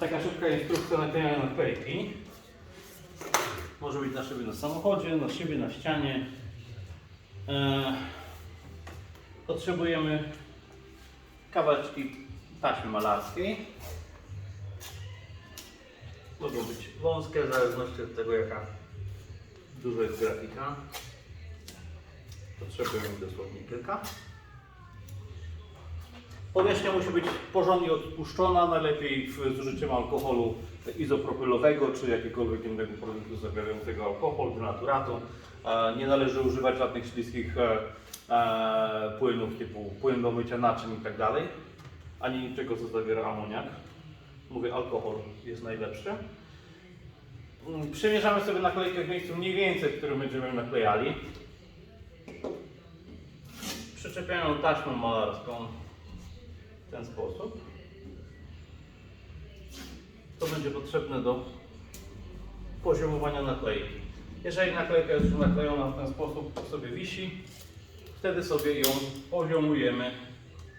Taka szybka instrukcja naklejania naklejki. Może być na szybie na samochodzie, na szybie na ścianie. E, Potrzebujemy kawałeczki taśmy malarskiej. Mogą być wąskie, w zależności od tego jaka duża jest grafika. Potrzebujemy dosłownie kilka. Powierzchnia musi być porządnie odpuszczona, najlepiej z użyciem alkoholu izopropylowego czy jakiegokolwiek innego produktu zawierającego alkohol, denaturatu. E, Nie należy używać żadnych śliskich e, e, płynów typu płyn do mycia naczyń i tak ani niczego co zawiera amoniak. Mówię, alkohol jest najlepszy. Mm, Przymierzamy sobie naklejkę w miejscu mniej więcej, w którym będziemy naklejali. Przyczepiamy taśmą malarską w ten sposób. To będzie potrzebne do poziomowania naklejki. Jeżeli naklejka jest już naklejona w ten sposób, sobie wisi, wtedy sobie ją poziomujemy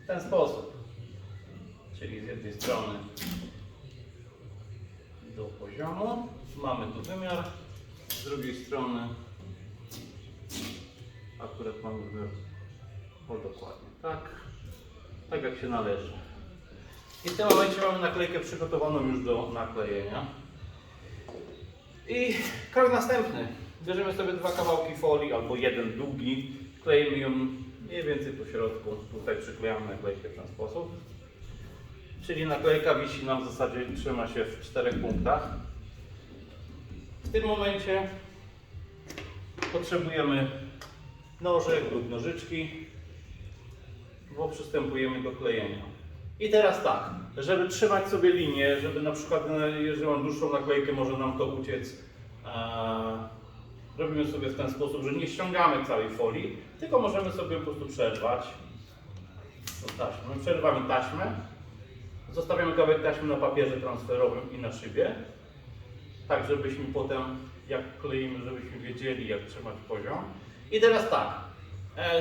w ten sposób. Czyli z jednej strony do poziomu, mamy tu wymiar, z drugiej strony akurat mamy wymiar dokładnie tak, tak jak się należy. I w tym momencie mamy naklejkę przygotowaną już do naklejenia. I krok następny. Bierzemy sobie dwa kawałki folii albo jeden długi, klejemy ją mniej więcej po środku. Tutaj przyklejamy naklejkę w ten sposób. Czyli naklejka wisi nam w zasadzie trzyma się w czterech punktach. W tym momencie potrzebujemy nożek lub nożyczki, bo przystępujemy do klejenia. I teraz tak, żeby trzymać sobie linię, żeby na przykład, e, jeżeli mam dłuższą naklejkę, może nam to uciec. robimy sobie w ten sposób, że nie ściągamy całej folii, tylko możemy sobie po prostu przerwać tą taśmę. Przerwamy taśmę, zostawiamy kawałek taśmy na papierze transferowym i na szybie, tak żebyśmy potem, jak kleimy, żebyśmy wiedzieli, jak trzymać poziom. I teraz tak,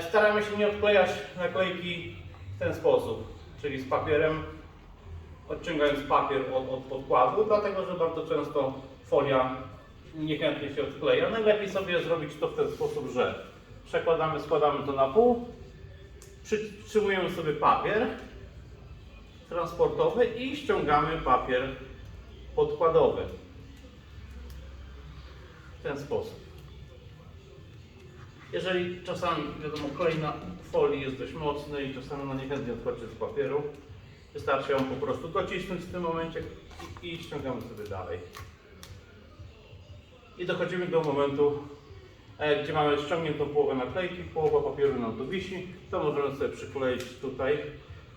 staramy się nie odklejać naklejki w ten sposób, czyli z papierem, odciągając papier od, od podkładu, dlatego że bardzo często folia niechętnie się odkleja. Najlepiej sobie zrobić to w ten sposób, że przekładamy, składamy to na pół, przytrzymujemy sobie papier transportowy i ściągamy papier podkładowy. W ten sposób. Jeżeli czasami, wiadomo, klej na folii jest dość mocny i czasami ona niechętnie odchodzi z papieru, wystarczy ją po prostu docisnąć w tym momencie i, i ściągamy sobie dalej. I dochodzimy do momentu, e, gdzie mamy ściągniętą połowę naklejki, połowa papieru nam tu wisi, to możemy sobie przykleić tutaj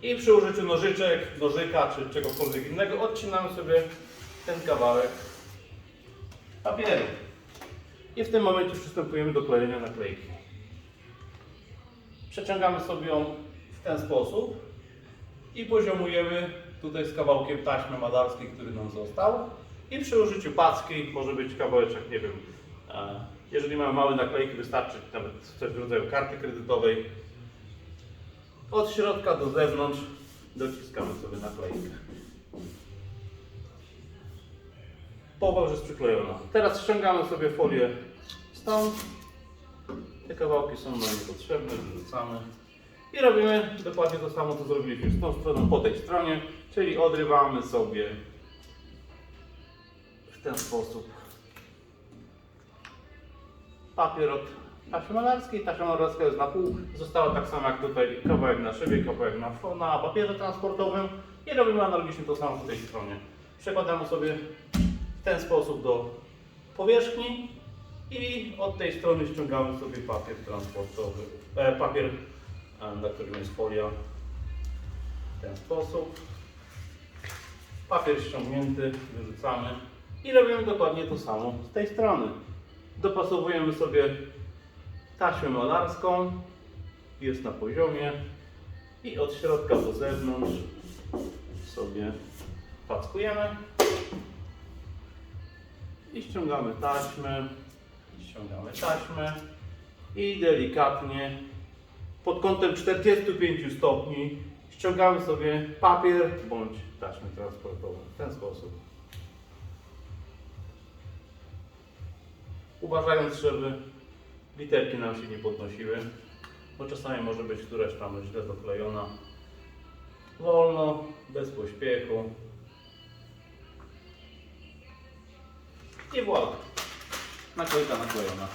i przy użyciu nożyczek, nożyka czy czegokolwiek innego odcinamy sobie ten kawałek papieru. I w tym momencie przystępujemy do klejenia naklejki. Przeciągamy sobie ją w ten sposób i poziomujemy tutaj z kawałkiem taśmy malarskiej, który nam został. I przy użyciu packi może być kawałeczek, nie wiem, jeżeli mamy małe naklejki, wystarczy nawet coś w rodzaju karty kredytowej. Od środka do zewnątrz dociskamy sobie naklejkę. Połowa już jest przyklejona. Teraz ściągamy sobie folię stąd. Te kawałki są nam niepotrzebne, wyrzucamy. I robimy dokładnie to samo, co zrobiliśmy z tą stroną po tej stronie, czyli odrywamy sobie w ten sposób papier od taśmy malarskiej. Taśma malarska jest na pół, została tak samo jak tutaj kawałek na szybie, kawałek na, na papierze transportowym i robimy analogicznie to samo po tej stronie. Przekładamy sobie ten sposób do powierzchni i od tej strony ściągamy sobie papier transportowy, e, papier, e, na którym jest folia w ten sposób. Papier ściągnięty, wyrzucamy i robimy dokładnie to samo z tej strony. Dopasowujemy sobie taśmę malarską, jest na poziomie i od środka do zewnątrz sobie packujemy i ściągamy taśmę, ściągamy taśmę i delikatnie pod kątem 45 stopni ściągamy sobie papier bądź taśmy transportową w ten sposób. Uważając, żeby literki nam się nie podnosiły, bo czasami może być któraś tam źle doklejona. Wolno, bez pośpiechu. I voilà. Naklejka naklejona.